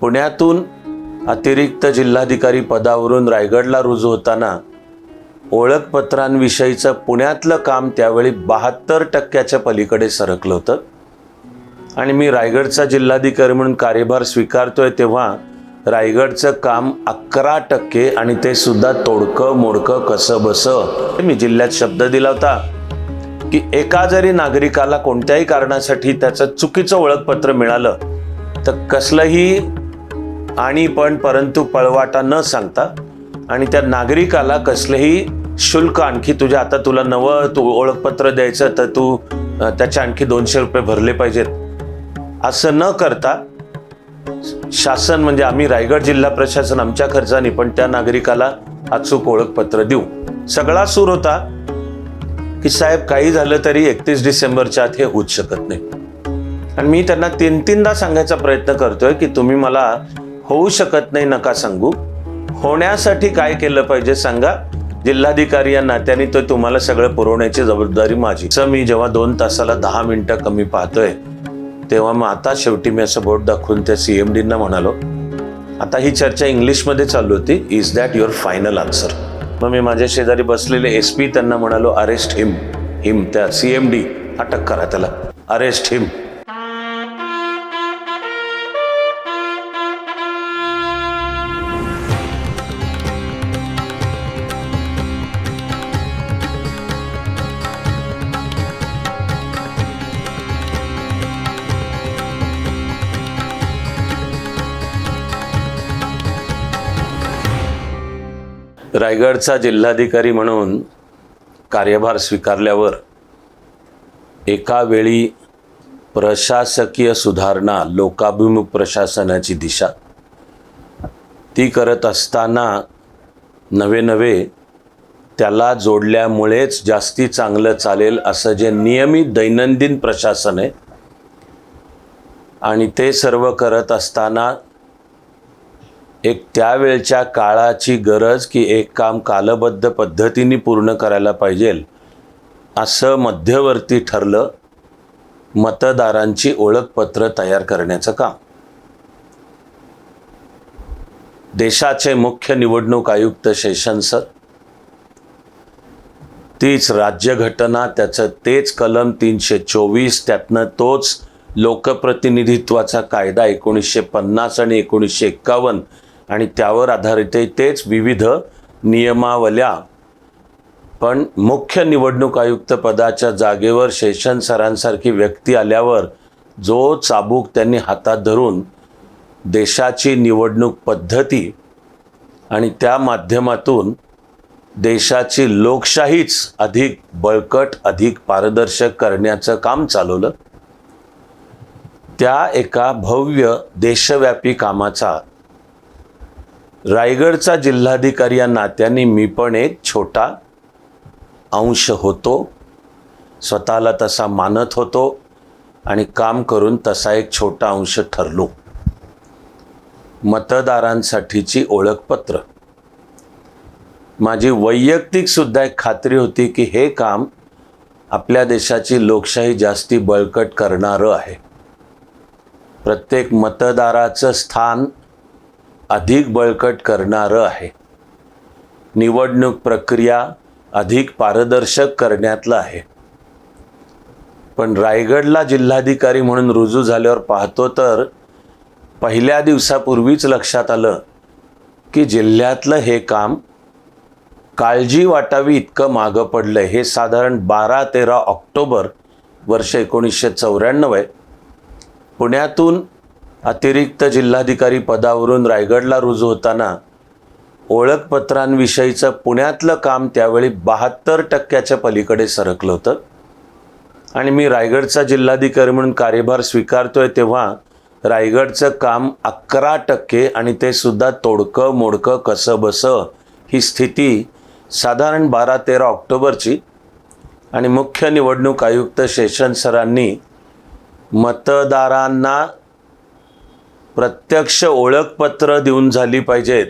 पुण्यातून अतिरिक्त जिल्हाधिकारी पदावरून रायगडला रुजू होताना ओळखपत्रांविषयीचं पुण्यातलं काम त्यावेळी बहात्तर टक्क्याच्या पलीकडे सरकलं होतं. आणि मी रायगडचा जिल्हाधिकारी म्हणून कार्यभार स्वीकारतोय तेव्हा रायगडचं काम अकरा टक्के आणि ते सुद्धा तोडकं मोडकं कसं बसं. मी जिल्ह्यात शब्द दिला होता की एका जरी नागरिकाला कोणत्याही कारणासाठी त्याचं चुकीचं ओळखपत्र मिळालं तर कसलंही आणि पण परंतु पळवाटा न सांगता आणि त्या नागरिकाला कसलेही शुल्क आणखी तुझ्या आता तुला नवं तू ओळखपत्र द्यायचं तर तू त्याचे आणखी दोनशे रुपये भरले पाहिजेत. असं न करता शासन म्हणजे आम्ही रायगड जिल्हा प्रशासन आमच्या खर्चाने पण त्या नागरिकाला अचूक ओळखपत्र देऊ. सगळा सूर होता की साहेब काही झालं तरी एकतीस डिसेंबरच्या आत हे होऊच शकत नाही. आणि मी त्यांना तीन तीनदा सांगायचा प्रयत्न करतोय की तुम्ही मला होऊ शकत नाही नका सांगू. होण्यासाठी काय केलं पाहिजे सांगा. जिल्हाधिकारी या नात्याने ते तुम्हाला सगळं पुरवण्याची जबाबदारी माझी. असं मी जेव्हा दोन तासाला दहा मिनिटं कमी पाहतोय तेव्हा मग आता शेवटी मी असं बोट दाखवून त्या सी एम डींना म्हणालो आता ही चर्चा इंग्लिशमध्ये चालू होती. Is that your final answer मग मी माझ्या शेजारी बसलेले एस पी त्यांना म्हणालो अरेस्ट हिम हिम त्या सी एम डी. अटक करा त्याला. अरेस्ट हिम रायगडचा जिल्हाधिकारी म्हणून कार्यभार स्वीकारल्यावर एका वेळी प्रशासकीय सुधारणा लोकाभिमुख प्रशासनाची दिशा. ती करत असताना नवे नवे त्याला जोडल्यामुळेच जास्ती चांगलं चालेल असं जे नियमित दैनंदिन प्रशासन आहे. आणि ते सर्व करत असताना एक त्यावेळच्या काळाची गरज की एक काम कालबद्ध पद्धतीने पूर्ण करायला पाहिजे. असं मध्यवर्ती ठरलं मतदारांची ओळखपत्र तयार करण्याचं काम. देशाचे मुख्य निवडणूक आयुक्त शेषन सर. तीच राज्यघटना त्याचं तेच कलम तीनशे चोवीस त्यातनं तोच लोकप्रतिनिधित्वाचा कायदा एकोणीसशे पन्नास आणि एकोणीसशे एक्कावन्न आणि त्यावर आधारित तेच विविध नियमावल्या. पण मुख्य निवडणूक आयुक्त पदाच्या जागेवर शेषन सरांसारखी व्यक्ती आल्यावर जो चाबूक त्यांनी हातात धरून देशाची निवडणूक पद्धती आणि त्या माध्यमातून देशाची लोकशाहीच अधिक बळकट अधिक पारदर्शक करण्याचं काम चालवलं. त्या एका भव्य देशव्यापी कामाचा रायगडचा जिल्हाधिकारी या नात्याने मी पण एक छोटा अंश होतो. स्वतःला तसा मानत होतो आणि काम करून तसा एक छोटा अंश ठरलो. मतदारांसाठीची ओळखपत्र. माझी वैयक्तिकसुद्धा एक खात्री होती की हे काम आपल्या देशाची लोकशाही जास्ती बळकट करणारं आहे. प्रत्येक मतदाराचं स्थान अधिक बळकट करणारं आहे. निवडणूक प्रक्रिया अधिक पारदर्शक करण्यातलं आहे. पण रायगडला जिल्हाधिकारी म्हणून रुजू झाल्यावर पाहतो तर पहिल्या दिवसापूर्वीच लक्षात आलं की जिल्ह्यातलं हे काम काळजी वाटावी इतकं मागं पडलं. हे साधारण बारा तेरा ऑक्टोबर वर्ष एकोणीसशे चौऱ्याण्णव आहे. पुण्यातून अतिरिक्त जिल्हाधिकारी पदावरून रायगडला रुजू होताना ओळखपत्रांविषयीचं पुण्यातलं काम त्यावेळी बहात्तर टक्क्याच्या पलीकडे सरकलं होतं. आणि मी रायगडचा जिल्हाधिकारी म्हणून कार्यभार स्वीकारतोय तेव्हा रायगडचं काम अकरा टक्के आणि ते सुद्धा तोडकं मोडकं कसं बसं ही स्थिती साधारण बारा तेरा ऑक्टोबरची. आणि मुख्य निवडणूक आयुक्त शेषन सरांनी मतदारांना प्रत्यक्ष ओळखपत्र देऊन झाली पाहिजेत.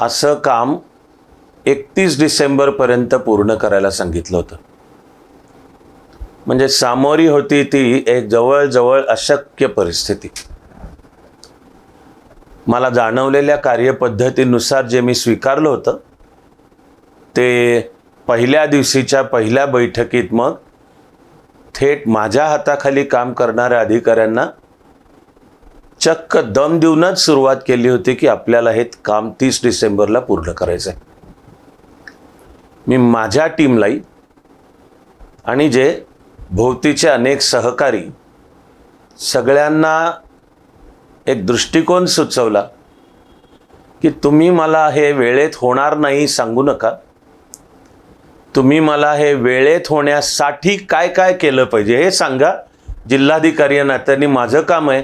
असं काम एकतीस डिसेंबरपर्यंत पूर्ण करायला सांगितलं होतं. म्हणजे सामोरी होती ती एक जवळजवळ अशक्य परिस्थिती. मला जाणवलेल्या कार्यपद्धतीनुसार जे मी स्वीकारलं होतं ते पहिल्या दिवशीच्या पहिल्या बैठकीत मग थेट माझ्या हाताखाली काम करणाऱ्या अधिकाऱ्यांना चक्क दम देऊनच सुरुवात केली होती की आपल्याला हे काम तीस डिसेंबरला पूर्ण करायचं आहे मी माझ्या टीमलाही आणि जे भोवतीचे अनेक सहकारी सगळ्यांना एक दृष्टिकोन सुचवला की तुम्ही मला हे वेळेत होणार नाही सांगू नका. तुम्ही मला हे वेळेत होण्यासाठी काय काय केलं पाहिजे हे सांगा. जिल्हाधिकारी या नात्याने माझं काम आहे.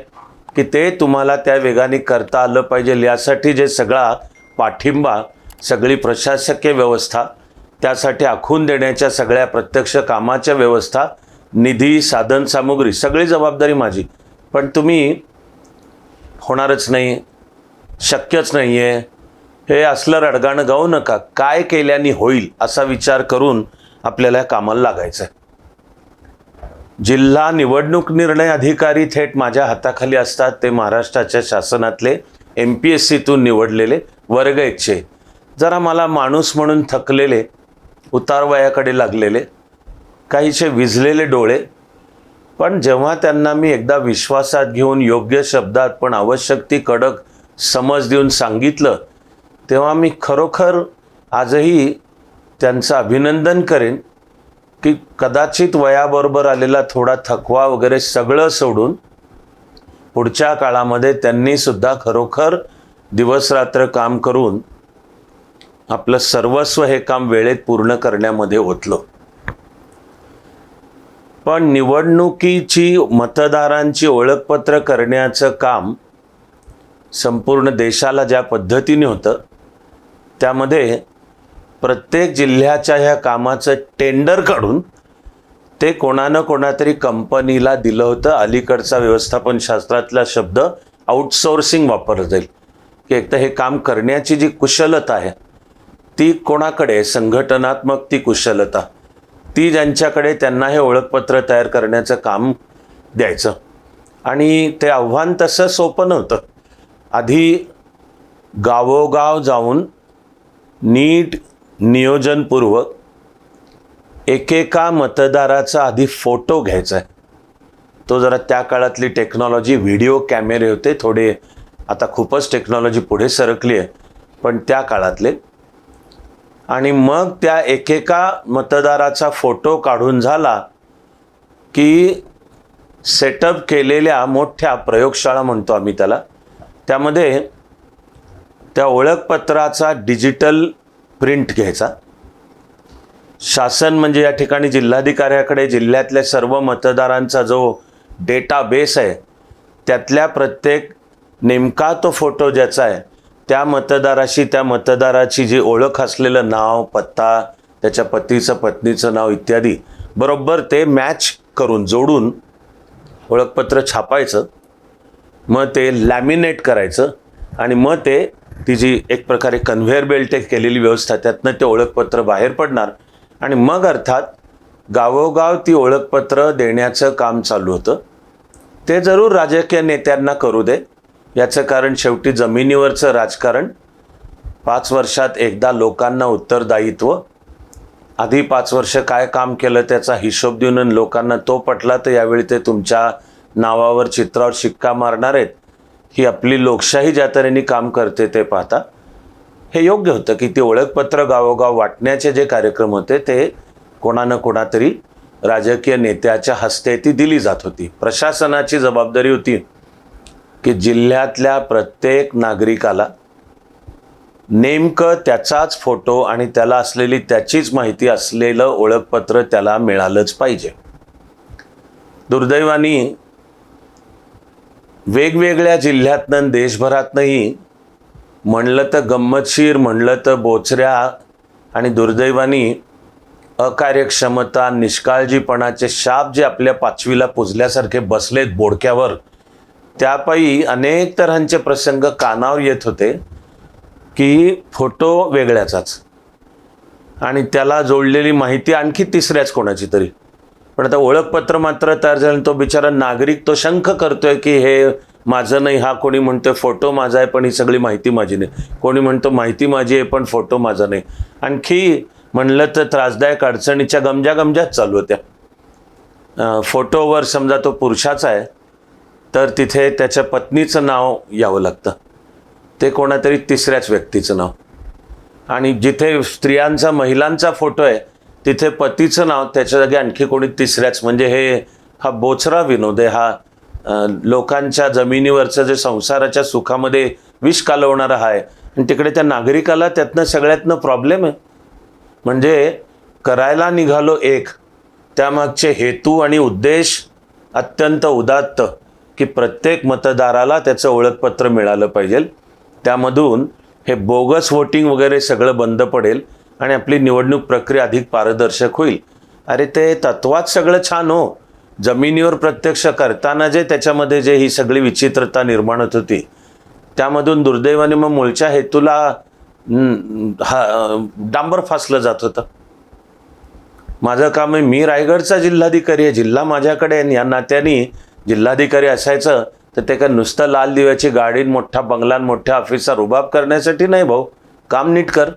की ते तुम्हाला त्या वेगाने करता आलं पाहिजे. यासाठी जे सगळा पाठिंबा सगळी प्रशासकीय व्यवस्था त्यासाठी आखून देण्याच्या सगळ्या प्रत्यक्ष कामाच्या व्यवस्था निधी साधन सामुग्री सगळी जबाबदारी माझी. पण तुम्ही होणारच नाही शक्यच नाही आहे हे असलं रडगाणं गाऊ नका. काय केल्याने होईल असा विचार करून आपल्याला कामाला लागायचं आहे जिल्हा निवडणूक निर्णय अधिकारी थेट माझ्या हाताखाली असतात. ते महाराष्ट्राच्या शासनातले एम पी एस सीतून निवडलेले वर्ग एकचे जरा मला माणूस म्हणून थकलेले उतारवयाकडे लागलेले काहीसे विझलेले डोळे. पण जेव्हा त्यांना मी एकदा विश्वासात घेऊन योग्य शब्दात पण आवश्यक ती कडक समज देऊन सांगितलं तेव्हा मी खरोखर आजही त्यांचं अभिनंदन करेन. की कदाचित वयाबरोबर आलेला थोडा थकवा वगैरे सगळं सोडून पुढच्या काळामध्ये त्यांनीसुद्धा खरोखर दिवसरात्र काम करून आपलं सर्वस्व हे काम वेळेत पूर्ण करण्यामध्ये ओतलं. पण निवडणुकीची मतदारांची ओळखपत्र करण्याचं काम संपूर्ण देशाला ज्या पद्धतीने होतं त्यामध्ये प्रत्येक जिल्ह्याच्या ह्या कामाचं टेंडर काढून ते कोणानं कोणातरी कंपनीला दिलं होतं. अलीकडचा व्यवस्थापन शास्त्रातला शब्द आउटसोर्सिंग वापरला जाईल. की एक तर हे काम करण्याची जी कुशलता आहे ती कोणाकडे? संघटनात्मक ती कुशलता. ती ज्यांच्याकडे त्यांना हे ओळखपत्र तयार करण्याचं काम द्यायचं. आणि ते आव्हान तसं सोपं नव्हतं. आधी गावोगाव जाऊन नीट नियोजनपूर्वक एकेका मतदाराचा आधी फोटो घ्यायचा आहे. तो जरा त्या काळातली टेक्नॉलॉजी व्हिडिओ कॅमेरे होते थोडे आता खूपच टेक्नॉलॉजी पुढे सरकली आहे पण त्या काळातले. आणि मग त्या एकेका मतदाराचा फोटो काढून झाला की सेटअप केलेल्या मोठ्या प्रयोगशाळा म्हणतो आम्ही त्याला. त्यामध्ये त्या ओळखपत्राचा डिजिटल प्रिंट घ्यायचा. शासन म्हणजे या ठिकाणी जिल्हाधिकाऱ्याकडे जिल्ह्यातल्या सर्व मतदारांचा जो डेटाबेस आहे त्यातल्या प्रत्येक नेमका तो फोटो ज्याचा आहे त्या मतदाराशी त्या मतदाराची जी ओळख असलेलं नाव पत्ता त्याच्या पतीचं पत्नीचं नाव इत्यादी बरोबर ते मॅच करून जोडून ओळखपत्र छापायचं. मग ते लॅमिनेट करायचं आणि मग ते ती जी एक प्रकारे कन्व्हेअर बेल्ट एक केलेली व्यवस्था त्यातनं ते ओळखपत्र बाहेर पडणार. आणि मग अर्थात गावोगाव ती ओळखपत्र देण्याचं काम चालू होतं. ते जरूर राजकीय नेत्यांना करू दे. याचं कारण शेवटी जमिनीवरचं राजकारण. पाच वर्षात एकदा लोकांना उत्तरदायित्व. आधी पाच वर्ष काय काम केलं त्याचा हिशोब देऊन लोकांना तो पटला तर यावेळी ते तुमच्या नावावर चित्रावर शिक्का मारणार आहेत. ही आपली लोकशाही ज्या तऱ्हेने काम करते ते पाहता हे योग्य होतं की ती ओळखपत्र गावोगाव वाटण्याचे जे कार्यक्रम होते ते कोणा ना कोणातरी राजकीय नेत्याच्या हस्ते ती दिली जात होती. प्रशासनाची जबाबदारी होती की जिल्ह्यातल्या प्रत्येक नागरिकाला नेमकं त्याचाच फोटो आणि त्याला असलेली त्याचीच माहिती असलेलं ओळखपत्र त्याला मिळालंच पाहिजे. दुर्दैवानी वेगवेगळ्या जिल्ह्यातनं आणि देशभरातनंही म्हणलं तर गंमतशीर म्हणलं तर बोचऱ्या आणि दुर्दैवानी अकार्यक्षमता निष्काळजीपणाचे शाप जे आपल्या पाचवीला पुजल्यासारखे बसलेत बोडक्यावर त्यापायी अनेक तऱ्हांचे प्रसंग कानावर येत होते की फोटो वेगळ्याचाच. आणि त्याला जोडलेली माहिती आणखी तिसऱ्याच कोणाची तरी. पण आता ओळखपत्र मात्र तयार झालं तो बिचारा नागरिक तो शंख करतोय की हे माझं नाही हा कोणी म्हणतोय फोटो माझा आहे पण ही सगळी माहिती माझी नाही. कोणी म्हणतो माहिती माझी आहे पण फोटो माझा नाही. आणखी म्हणलं तर त्रासदायक अडचणीच्या गमजा गमजाच चालू होत्या. फोटोवर समजा तो पुरुषाचा आहे तर तिथे त्याच्या पत्नीचं नाव यावं लागतं. ते कोणातरी तिसऱ्याच व्यक्तीचं नाव. आणि जिथे स्त्रियांचा महिलांचा फोटो आहे तिथे पतीचं नाव त्याच्या जागी आणखी कोणी तिसऱ्याच म्हणजे हे हा बोचरा विनोद आहे हा लोकांच्या जमिनीवरचं जे संसाराच्या सुखामध्ये विष कालवणारा हा आहे. आणि तिकडे त्या नागरिकाला त्यातनं सगळ्यातनं प्रॉब्लेम आहे. म्हणजे करायला निघालो एक त्यामागचे हेतू आणि उद्देश अत्यंत उदात्त की प्रत्येक मतदाराला त्याचं ओळखपत्र मिळालं पाहिजे. त्यामधून हे बोगस वोटिंग वगैरे सगळं बंद पडेल. आणि आपली निवडणूक प्रक्रिया अधिक पारदर्शक होईल. अरे ते तत्वात सगळं छान हो. जमिनीवर प्रत्यक्ष करताना जे त्याच्यामध्ये जे ही सगळी विचित्रता निर्माण होत होती त्यामधून दुर्दैवाने मग मूळच्या हेतूला हा डांबर फासलं जात होतं. माझं काम आहे मी रायगडचा जिल्हाधिकारी आहे जिल्हा माझ्याकडे या नात्याने जिल्हाधिकारी असायचं तर ते काय नुसतं लाल दिव्याची गाडी न मोठा बंगला मोठ्या ऑफिसचा रुबाब करण्यासाठी नाही भाऊ. काम नीट कर.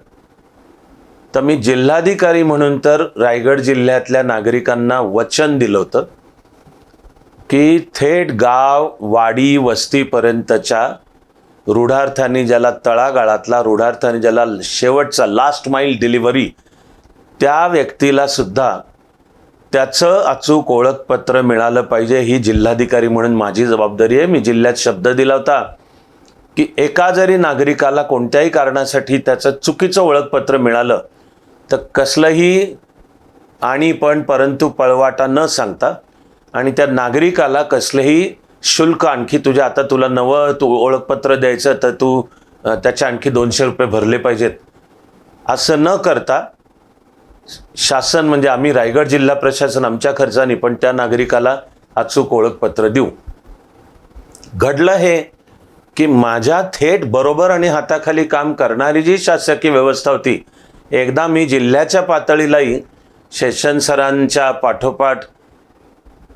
तर मी जिल्हाधिकारी म्हणून तर रायगड जिल्ह्यातल्या नागरिकांना वचन दिलं होतं की थेट गाव वाडी वस्तीपर्यंतच्या रूढार्थाने ज्याला तळागाळातला रूढार्थाने ज्याला शेवटचा लास्ट माईल डिलिव्हरी त्या व्यक्तीला सुद्धा त्याचं अचूक ओळखपत्र मिळालं पाहिजे ही जिल्हाधिकारी म्हणून माझी जबाबदारी आहे. मी जिल्ह्यात शब्द दिला होता की एका जरी नागरिकाला कोणत्याही कारणासाठी त्याचं चुकीचं ओळखपत्र मिळालं तर कसलंही आणि पण परंतु पळवाटा न सांगता आणि त्या नागरिकाला कसलंही शुल्क आणखी तुझ्या आता तुला नवं तू ओळखपत्र द्यायचं तर तू त्याचे आणखी दोनशे रुपये भरले पाहिजेत. असं न करता शासन म्हणजे आम्ही रायगड जिल्हा प्रशासन आमच्या खर्चाने पण त्या नागरिकाला अचूक ओळखपत्र देऊ. घडलं हे की माझ्या थेट बरोबर आणि हाताखाली काम करणारी जी शासकीय व्यवस्था होती एकदा मी जिल्ह्याच्या पातळीलाही सेशन सरांच्या पाठोपाठ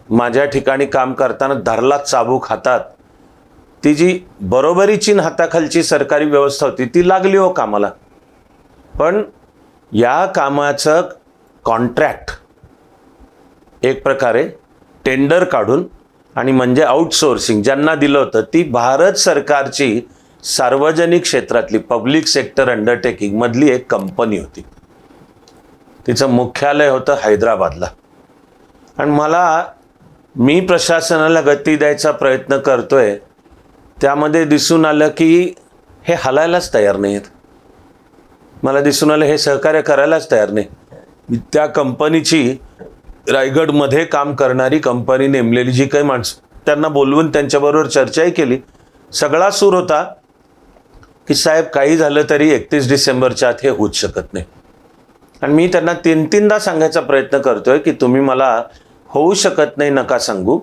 माझ्या ठिकाणी काम करताना धरला चाबूक हातात ती जी बरोबरीची हाताखालची सरकारी व्यवस्था होती ती लागली हो कामाला. पण या कामाचं कॉन्ट्रॅक्ट एक प्रकारे टेंडर काढून आणि म्हणजे आउटसोर्सिंग ज्यांना दिलं होतं ती भारत सरकारची सार्वजनिक क्षेत्रातली पब्लिक सेक्टर अंडरटेकिंग मधली एक कंपनी होती. तिचं मुख्यालय होतं हैदराबादला. आणि मला मी प्रशासनाला गती द्यायचा प्रयत्न करतोय त्यामध्ये दिसून आलं की हे हलायलाच तयार नाही आहेत मला दिसून आलं हे सहकार्य करायलाच तयार नाही. त्या कंपनीची रायगडमध्ये काम करणारी कंपनी नेमलेली जी काही माणसं त्यांना बोलवून त्यांच्याबरोबर चर्चाही केली. सगळा सूर होता की साहेब काही झालं तरी एकतीस डिसेंबरच्या आत हे होऊच शकत नाही. आणि मी त्यांना तीन तीनदा सांगायचा प्रयत्न करतोय की तुम्ही मला होऊ शकत नाही नका सांगू.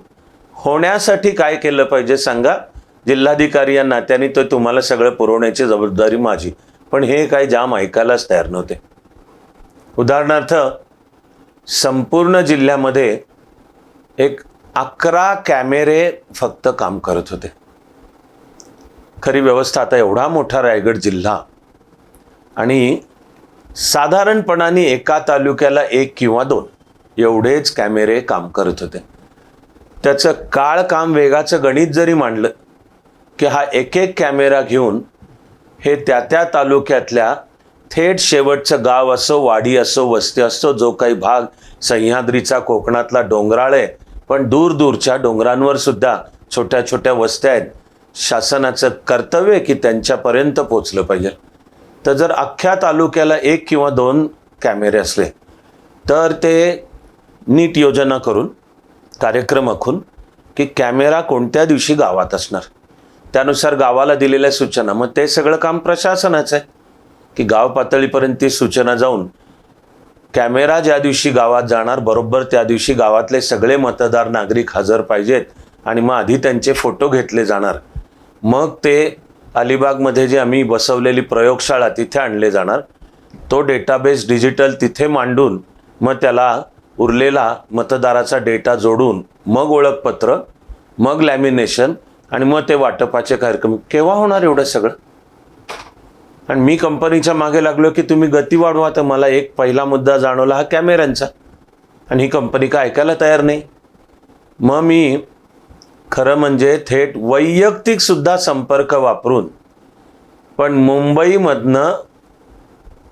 होण्यासाठी काय केलं पाहिजे सांगा. जिल्हाधिकारी या नात्याने तो तुम्हाला सगळं पुरवण्याची जबाबदारी माझी पण हे काय जाम ऐकायलाच तयार नव्हते. उदाहरणार्थ संपूर्ण जिल्ह्यामध्ये एक अकरा कॅमेरे फक्त काम करत होते. खरी व्यवस्था आता एवढा मोठा रायगड जिल्हा. आणि साधारणपणाने एका तालुक्याला एक किंवा दोन एवढेच कॅमेरे काम करत होते. त्याचं काळ काम वेगाचं गणित जरी मांडलं की हा एक एक कॅमेरा घेऊन हे त्या त्या तालुक्यातल्या थेट शेवटचं गाव असो वाडी असो वस्ती असो जो काही भाग सह्याद्रीचा कोकणातला डोंगराळ आहे पण दूर दूरच्या डोंगरांवर सुद्धा छोट्या छोट्या वस्त्या आहेत. शासनाचं कर्तव्य की त्यांच्यापर्यंत पोचलं पाहिजे. तर जर अख्ख्या तालुक्याला एक किंवा दोन कॅमेरे असले तर ते नीट योजना करून कार्यक्रम आखून की कॅमेरा कोणत्या दिवशी गावात असणार? त्यानुसार गावाला दिलेल्या सूचना. मग ते सगळं काम प्रशासनाचं आहे. की गाव पातळीपर्यंत ती सूचना जाऊन कॅमेरा ज्या दिवशी गावात जाणार बरोबर त्या दिवशी गावातले सगळे मतदार नागरिक हजर पाहिजेत. आणि मग आधी त्यांचे फोटो घेतले जाणार. मग ते अलिबागमध्ये जे आम्ही बसवलेली प्रयोगशाळा तिथे आणले जाणार. तो डेटाबेस डिजिटल तिथे मांडून मग त्याला उरलेला मतदाराचा डेटा जोडून मग ओळखपत्र मग लॅमिनेशन आणि मग ते वाटपाचे कार्यक्रम. केव्हा होणार एवढं सगळं? आणि मी कंपनीच्या मागे लागलो की तुम्ही गती वाढवा तर मला एक पहिला मुद्दा जाणवला हा कॅमेऱ्यांचा आणि ही कंपनी का ऐकायला तयार नाही. मग मी खरं म्हणजे थेट वैयक्तिकसुद्धा संपर्क वापरून पण मुंबईमधनं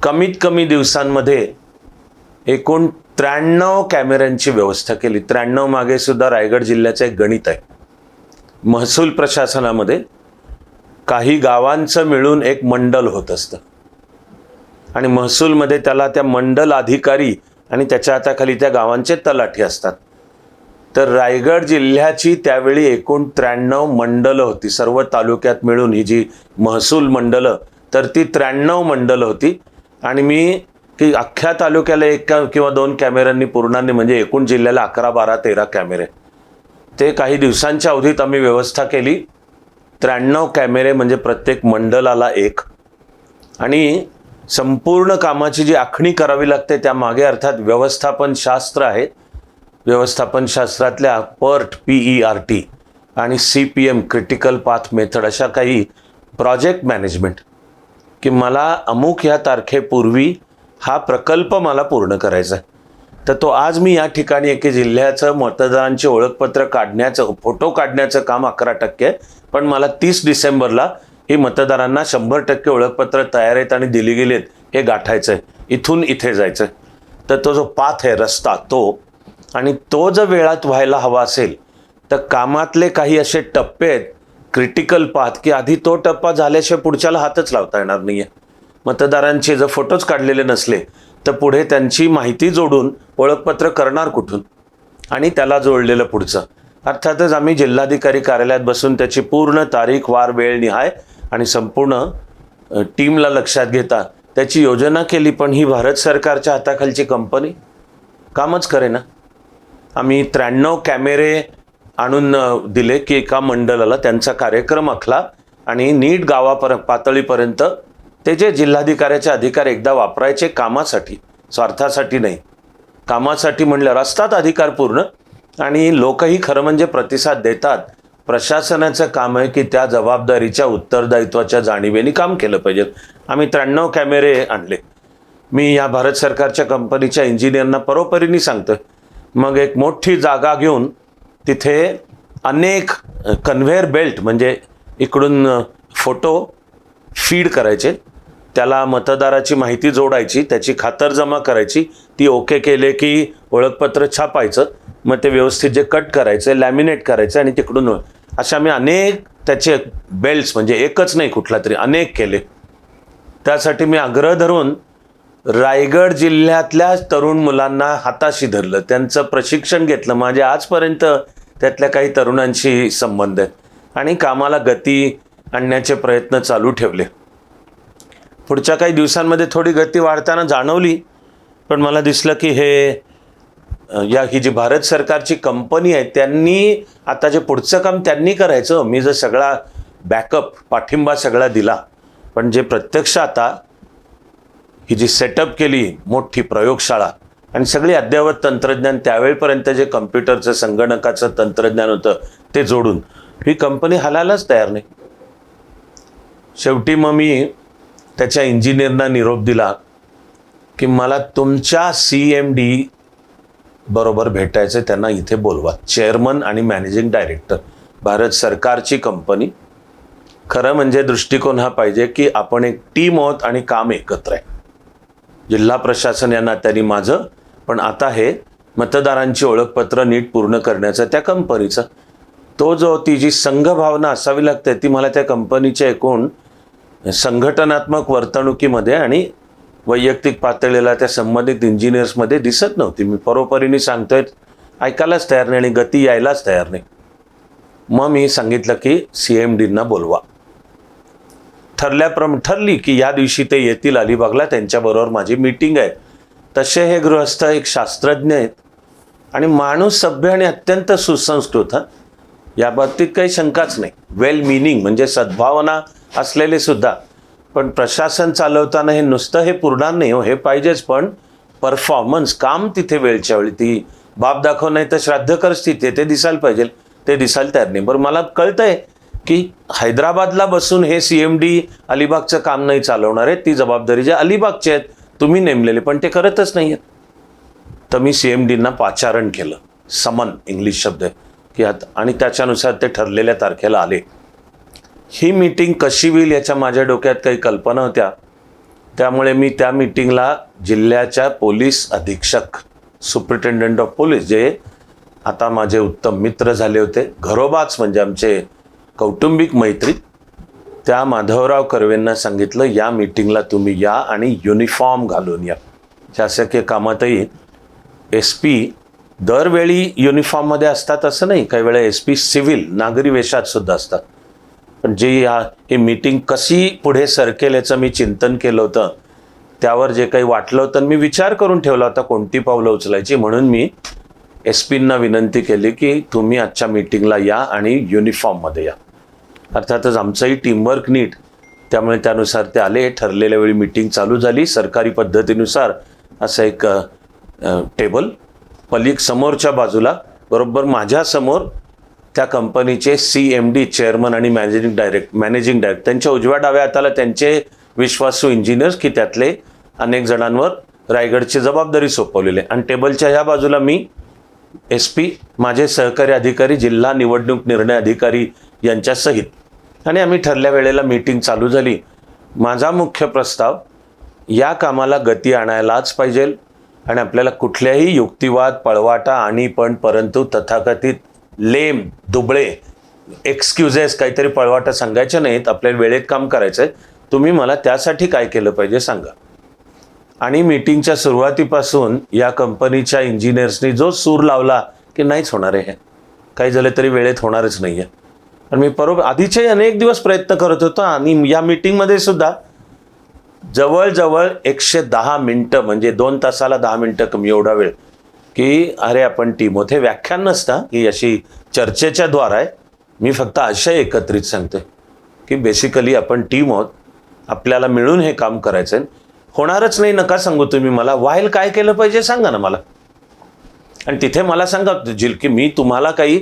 कमीत कमी दिवसांमध्ये एकूण त्र्याण्णव कॅमेऱ्यांची व्यवस्था केली. त्र्याण्णव मागे सुद्धा रायगड जिल्ह्याचं एक गणित आहे. महसूल प्रशासनामध्ये काही गावांचं मिळून एक मंडल होत असतं. आणि महसूलमध्ये त्याला त्या मंडल अधिकारी आणि त्याच्या हाताखाली त्या गावांचे तलाठी असतात. तर रायगड जिल्ह्याची त्यावेळी एकूण त्र्याण्णव मंडलं होती. सर्व तालुक्यात मिळून ही जी महसूल मंडलं तर ती त्र्याण्णव मंडलं होती. आणि मी की अख्ख्या तालुक्याला एक किंवा दोन कॅमेऱ्यांनी पूर्णांनी म्हणजे एकूण जिल्ह्याला अकरा बारा तेरा कॅमेरे. ते काही दिवसांच्या अवधीत आम्ही व्यवस्था केली. त्र्याण्णव कॅमेरे म्हणजे प्रत्येक मंडलाला एक. आणि संपूर्ण कामाची जी आखणी करावी लागते त्यामागे अर्थात व्यवस्थापन शास्त्र आहे. व्यवस्थापन शास्त्रातल्या PERT P E R T आणि C P M critical path method अशा काही प्रोजेक्ट मॅनेजमेंट की मला अमुक ह्या तारखेपूर्वी हा प्रकल्प मला पूर्ण करायचा आहे. तर तो आज मी या ठिकाणी एके जिल्ह्याचं मतदारांचे ओळखपत्र काढण्याचं फोटो काढण्याचं काम अकरा टक्के पण मला तीस डिसेंबरला ही मतदारांना शंभर टक्के ओळखपत्र तयार आहेत आणि दिली गेली आहेत हे गाठायचं आहे. इथून इथे जायचं आहे. तर तो जो पाथ आहे रस्ता तो आणि तो जर वेळात व्हायला हवा असेल तर कामातले काही असे टप्पे आहेत क्रिटिकल पाथ की आधी तो टप्पा झाल्याशिवाय पुढच्याला हातच लावता येणार नाही आहे मतदारांचे जर फोटोज काढलेले नसले तर पुढे त्यांची माहिती जोडून ओळखपत्र करणार कुठून? आणि त्याला जोडलेलं पुढचं. अर्थातच आम्ही जिल्हाधिकारी कार्यालयात बसून त्याची पूर्ण तारीख वार वेळ निहाय आणि संपूर्ण टीमला लक्षात घेता त्याची योजना केली पण ही भारत सरकारच्या हाताखालची कंपनी? कामच करे ना आम्ही त्र्याण्णव कॅमेरे आणून दिले की एका मंडळाला. त्यांचा कार्यक्रम आखला आणि नीट गावापर पातळीपर्यंत ते जे जिल्हाधिकाऱ्याचे अधिकार एकदा वापरायचे कामासाठी स्वार्थासाठी नाही. कामासाठी म्हणल्यावर असतात अधिकार पूर्ण आणि लोकही खरं म्हणजे प्रतिसाद देतात. प्रशासनाचं काम आहे की त्या जबाबदारीच्या उत्तरदायित्वाच्या जाणीवेने काम केलं पाहिजे. आम्ही त्र्याण्णव कॅमेरे आणले. मी या भारत सरकारच्या कंपनीच्या इंजिनियरना परोपरीने सांगतोय मग एक मोठी जागा घेऊन तिथे अनेक कन्व्हेअर बेल्ट म्हणजे इकडून फोटो फीड करायचे. त्याला मतदाराची माहिती जोडायची त्याची खातरजमा करायची. ती ओके केले की ओळखपत्र छापायचं. मग ते व्यवस्थित जे कट करायचं लॅमिनेट करायचं आणि तिकडून अशा मी अनेक त्याचे बेल्ट्स म्हणजे एकच नाही कुठला तरी अनेक केले. त्यासाठी मी आग्रह धरून रायगड जिल्ह्यातल्या तरुण मुलांना हाताशी धरलं. त्यांचं प्रशिक्षण घेतलं. म्हणजे आजपर्यंत त्यातल्या काही तरुणांशी संबंध आहेत. आणि कामाला गती आणण्याचे प्रयत्न चालू ठेवले. पुढच्या काही दिवसांमध्ये थोडी गती वाढताना जाणवली. पण मला दिसलं की हे या ही जी भारत सरकारची कंपनी आहे त्यांनी आता जे पुढचं काम त्यांनी करायचं मी जर सगळा बॅकअप पाठिंबा सगळा दिला. पण जे प्रत्यक्ष आता ही जी सेटअप केली मोठी प्रयोगशाळा आणि सगळी अद्ययावत तंत्रज्ञान त्यावेळपर्यंत जे कम्प्युटरचं संगणकाचं तंत्रज्ञान होतं ते जोडून ही कंपनी हलायलाच तयार नाही. शेवटी मग मी त्याच्या इंजिनियरना निरोप दिला की मला तुमच्या सी एम डी बरोबर भेटायचं त्यांना इथे बोलवा. चेअरमन आणि मॅनेजिंग डायरेक्टर भारत सरकारची कंपनी खरं म्हणजे दृष्टिकोन हा पाहिजे की आपण एक टीम आहोत आणि काम एकत्र आहे. जिल्हा प्रशासन या नात्याने माझं पण आता हे मतदारांची ओळखपत्र नीट पूर्ण करण्याचं त्या कंपनीचं. तो जो ती जी संघभावना असावी लागते ती मला त्या कंपनीच्या एकूण संघटनात्मक वर्तणुकीमध्ये आणि वैयक्तिक पातळीला त्या संबंधित इंजिनियर्समध्ये दिसत नव्हती. मी परोपरीने सांगतोय ऐकायलाच तयार नाही आणि गती यायलाच तयार नाही. मग मी सांगितलं की सी एम डींना बोलवा. ठरल्याप्रम ठरली की या दिवशी ते येतील अलिबागला त्यांच्याबरोबर माझी मीटिंग आहे. तसे हे गृहस्थ एक शास्त्रज्ञ आहेत. आणि माणूस सभ्य आणि अत्यंत सुसंस्कृत हा. या बाबतीत काही शंकाच नाही. वेल मिनिंग म्हणजे सद्भावना असलेले सुद्धा. पण प्रशासन चालवताना हे नुसतं हे पुरणार नाही हो. हे पाहिजेच पण परफॉर्मन्स काम तिथे वेळच्या वेळी. ती बाप दाखव नाही तर श्राद्ध कर स्थिती आहे, ते दिसायला पाहिजे. ते दिसायला तयार नाही. बरं मला कळतंय की हैदराबादला बसून हे सी एम डी अलिबागचं काम नाही चालवणार आहे ती जबाबदारी जे अलिबागचे आहेत तुम्ही नेमलेले पण ते करतच नाही आहेत. तर मी सी एम डींना पाचारण केलं समन इंग्लिश शब्द आहे की आता आणि त्याच्यानुसार ते ठरलेल्या तारखेला आले. ही मीटिंग कशी होईल याच्या माझ्या डोक्यात काही कल्पना होत्या. त्यामुळे मी त्या मीटिंगला जिल्ह्याच्या पोलीस अधीक्षक सुप्रिटेंडंट ऑफ पोलीस जे आता माझे उत्तम मित्र झाले होते घरोबाच म्हणजे आमचे कौटुंबिक मैत्रीत त्या माधवराव कर्वेंना सांगितलं या मीटिंगला तुम्ही या आणि युनिफॉर्म घालून या. शासकीय कामातही एस पी दरवेळी युनिफॉर्ममध्ये असतात असं नाही काही वेळा एस पी सिव्हिल नागरी वेशात सुद्धा असतात. पण जी या ही मीटिंग कशी पुढे सरकेल याचं मी चिंतन केलं होतं. त्यावर जे काही वाटलं होतं मी विचार करून ठेवला होता कोणती पावलं उचलायची म्हणून मी एस पींना विनंती केली की तुम्ही आजच्या मीटिंगला या आणि युनिफॉर्ममध्ये या. अर्थातच आमचंही टीमवर्क नीट. त्यामुळे त्यानुसार ते आले. ठरलेल्या वेळी मीटिंग चालू झाली. सरकारी पद्धतीनुसार असं एक टेबल पलीक समोरच्या बाजूला बरोबर माझ्यासमोर त्या कंपनीचे सी एम डी चेअरमन आणि मॅनेजिंग डायरेक्ट मॅनेजिंग डायरेक्ट त्यांच्या उजव्या डाव्या हाताला त्यांचे विश्वासू इंजिनियर्स की त्यातले अनेक जणांवर रायगडची जबाबदारी सोपवलेली आहे. आणि टेबलच्या ह्या बाजूला मी एस पी माझे सहकारी अधिकारी जिल्हा निवडणूक निर्णय अधिकारी यांच्यासहित आणि आम्ही ठरल्या वेळेला मीटिंग चालू झाली. माझा मुख्य प्रस्ताव या कामाला गती आणायलाच पाहिजे आणि आपल्याला कुठल्याही युक्तिवाद पळवाटा आणि पण परंतु तथाकथित लेम दुबळे एक्सक्युजेस काहीतरी पळवाटा सांगायचे नाहीत. आपल्याला वेळेत काम करायचं आहे तुम्ही मला त्यासाठी काय केलं पाहिजे सांगा. आणि मीटिंगच्या सुरुवातीपासून या कंपनीच्या इंजिनियर्सनी जो सूर लावला की नाहीच होणार आहे हे. काही झालं तरी वेळेत होणारच नाही आहे पण मी बरोबर आधीचे अनेक दिवस प्रयत्न करत होतो आणि या मीटिंगमध्ये सुद्धा जवळजवळ एकशे दहा मिनटं म्हणजे दोन तासाला दहा मिनटं कमी एवढा वेळ की अरे आपण टीम होते. व्याख्यान नसता की अशी चर्चेच्या द्वारा आहे मी फक्त आशय एकत्रित सांगते की बेसिकली आपण टीम आहोत आपल्याला मिळून हे काम करायचं आहे होणारच नाही नका सांगू तुम्ही मला. व्हायल काय केलं पाहिजे सांगा ना मला. आणि तिथे मला सांगा जिल की मी तुम्हाला काही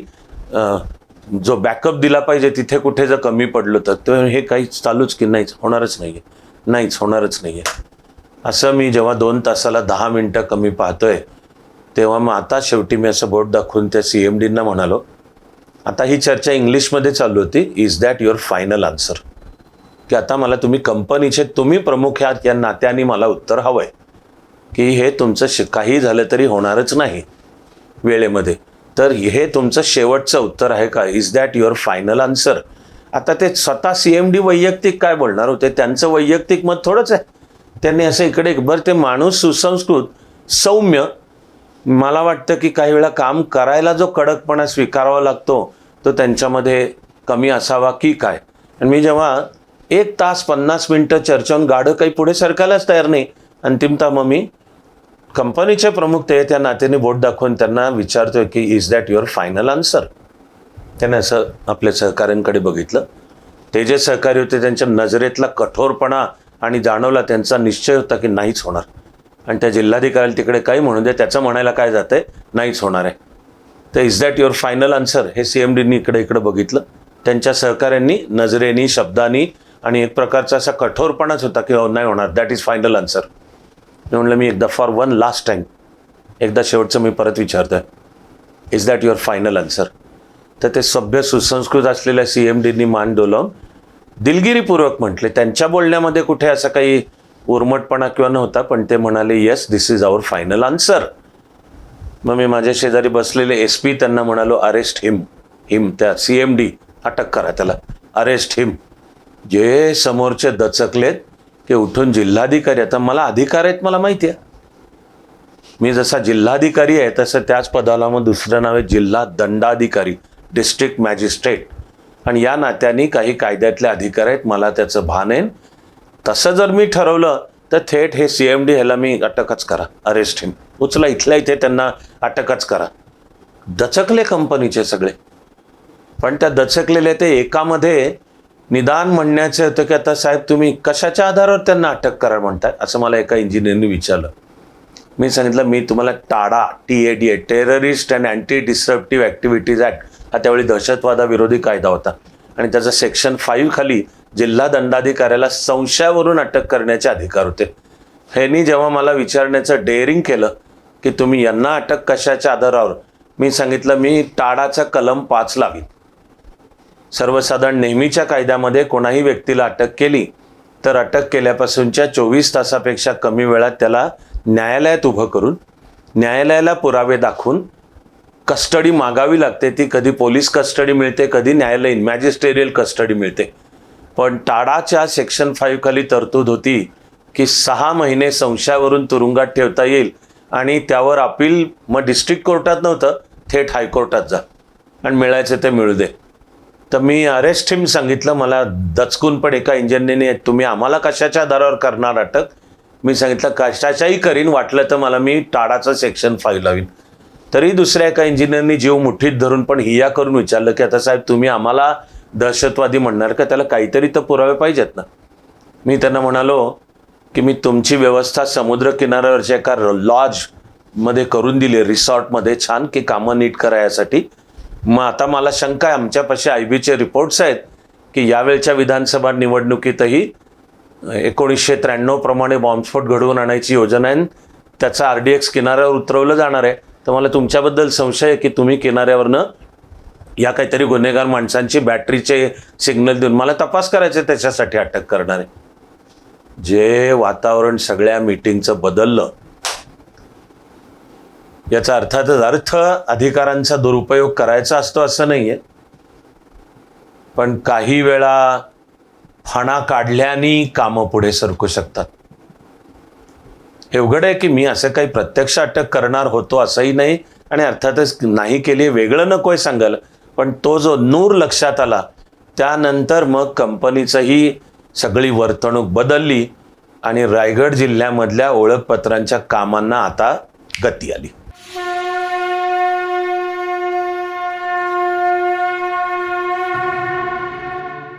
जो बॅकअप दिला पाहिजे तिथे कुठे जर कमी पडलं तर ते हे काहीच चालूच की नाहीच होणारच नाही आहे नाहीच होणारच नाही आहे असं मी जेव्हा दोन तासाला दहा मिनटं कमी पाहतोय तेव्हा मग आता शेवटी मी असं बोट दाखवून त्या सी एम डींना म्हणालो आता ही चर्चा इंग्लिशमध्ये चालू होती is that your final answer की आता मला तुम्ही कंपनीचे तुम्ही प्रमुख आहात या नात्याने मला उत्तर हवं आहे की हे तुमचं शि काही झालं तरी होणारच नाही वेळेमध्ये. तर हे तुमचं शेवटचं उत्तर आहे का? Is that your final answer आता ते स्वतः सी एम डी वैयक्तिक काय बोलणार होते? त्यांचं वैयक्तिक मत थोडंच आहे. त्यांनी असं इकडे बरं ते माणूस सुसंस्कृत सौम्य मला वाटतं की काही वेळा काम करायला जो कडकपणा स्वीकारावा लागतो तो त्यांच्यामध्ये कमी असावा की काय? आणि मी जेव्हा एक तास पन्नास मिनटं चर्चावून गाडं काही पुढे सरकायलाच तयार नाही. अंतिमतः मग मी कंपनीचे प्रमुख ते त्या नात्याने बोट दाखवून त्यांना विचारतोय की is that your final answer त्याने असं आपल्या सहकाऱ्यांकडे बघितलं. ते जे सहकारी होते त्यांच्या नजरेतला कठोरपणा आणि जाणवला त्यांचा निश्चय होता की नाहीच होणार. आणि त्या जिल्हाधिकाऱ्याला तिकडे काही म्हणू दे त्याचं म्हणायला काय जातंय? नाहीच होणार आहे. तर is that your final answer हे सी एम डीनी इकडे इकडे बघितलं. त्यांच्या सहकाऱ्यांनी नजरेनी शब्दानी आणि एक प्रकारचा असा कठोरपणाच होता की oh, नाही होणार. दॅट इज फायनल आन्सर मी म्हणलं मी एकदा फॉर वन लास्ट टाईम एकदा शेवटचं मी परत विचारतोय. Is that your final answer तर ते सभ्य सुसंस्कृत असलेल्या सी एम डीनी मान डोलावून दिलगिरीपूर्वक म्हटले त्यांच्या बोलण्यामध्ये कुठे असं काही उर्मटपणा किंवा नव्हता पण ते म्हणाले yes this is our final answer मग मी माझ्या शेजारी बसलेले एस पी त्यांना म्हणालो अरेस्ट हिम हिम त्या सी एम डी अटक करा त्याला. अरेस्ट हिम जे समोरचे दचकलेत ते उठून जिल्हाधिकारी आता मला अधिकार आहेत मला माहिती आहे. मी जसा जिल्हाधिकारी आहे तसं त्याच पदाला मग दुसरं नाव आहे जिल्हा दंडाधिकारी डिस्ट्रिक्ट मॅजिस्ट्रेट आणि या नात्याने काही कायद्यातले अधिकार आहेत मला त्याचं भान आहे. तसं जर मी ठरवलं तर थेट हे सी एम डी ह्याला मी अटकच करा अरेस्ट हिम उचला इथल्या इथे त्यांना अटकच करा. दचकले कंपनीचे सगळे. पण त्या दचकलेले ते एकामध्ये निदान म्हणण्याचं होतं की आता साहेब तुम्ही कशाच्या आधारावर त्यांना अटक करा म्हणताय? असं मला एका इंजिनियरने विचारलं. मी सांगितलं मी तुम्हाला TADA T A D A terrorist and anti disruptive activities act हा त्यावेळी दहशतवादाविरोधी कायदा होता. आणि त्याचा सेक्शन फाईव्ह खाली जिल्हा दंडाधिकाऱ्याला संशयावरून अटक करण्याचे अधिकार होते. ह्यांनी जेव्हा मला विचारण्याचं डेअरिंग केलं की तुम्ही यांना अटक कशाच्या आधारावर? मी सांगितलं मी टाडाचा कलम पाच लावीन सर्वसाधारण नेहमीच्या कायद्यामध्ये कोणाही व्यक्तीला अटक केली तर अटक केल्यापासूनच्या चोवीस तासापेक्षा कमी वेळात त्याला न्यायालयात उभं करून न्यायालयाला पुरावे दाखवून कस्टडी मागावी लागते. ती कधी पोलीस कस्टडी मिळते कधी न्यायालयीन मॅजिस्टेरियल कस्टडी मिळते. पण टाडाच्या सेक्शन फाईव्ह खाली तरतूद होती की सहा महिने संशयावरून तुरुंगात ठेवता येईल आणि त्यावर अपील मग डिस्ट्रिक्ट कोर्टात नव्हतं थेट हायकोर्टात जा. आणि मिळायचं ते मिळू दे. तर मी अरेस्ट हिम सांगितलं मला दचकून पण एका इंजिनियरने तुम्ही आम्हाला कशाच्या आधारावर करणार अटक? मी सांगितलं कशाच्याही करीन वाटलं तर मला मी टाळाचं सेक्शन फाईव्ह लावीन. तरी दुसऱ्या एका इंजिनियरनी जीव मुठीत धरून पण हिया करून विचारलं की आता साहेब तुम्ही आम्हाला दहशतवादी म्हणणार का? त्याला काहीतरी तर पुरावे पाहिजेत ना. मी त्यांना म्हणालो की मी तुमची व्यवस्था समुद्र किनाऱ्यावरच्या एका लॉजमध्ये करून दिली रिसॉर्टमध्ये छान की कामं नीट करायसाठी मग आता मला शंका आहे आमच्यापाशी आय बीचे रिपोर्ट्स आहेत की यावेळच्या विधानसभा निवडणुकीतही एकोणीसशे त्र्याण्णवप्रमाणे बॉम्बस्फोट घडवून आणायची योजना आहे. त्याचा आर डी एक्स किनाऱ्यावर उतरवलं जाणार आहे. तर मला तुमच्याबद्दल संशय आहे की तुम्ही किनाऱ्यावरनं या काहीतरी गुन्हेगार माणसांची बॅटरीचे सिग्नल देऊन मला तपास करायचे त्याच्यासाठी अटक करणार आहे. जे वातावरण सगळ्या मीटिंगचं बदललं याचा अर्थातच अर्थ अधिकारांचा दुरुपयोग करायचा असतो असं नाहीये. पण काही वेळा फणा काढल्याने कामं पुढे सरकू शकतात. हे उघड आहे की मी असं काही प्रत्यक्ष अटक करणार होतो असंही नाही आणि अर्थातच नाही केली वेगळं नको आहे सांगाल पण तो जो नूर लक्षात आला त्यानंतर मग कंपनीचंही सगळी वर्तणूक बदलली आणि रायगड जिल्ह्यामधल्या ओळखपत्रांच्या कामांना आता गती आली.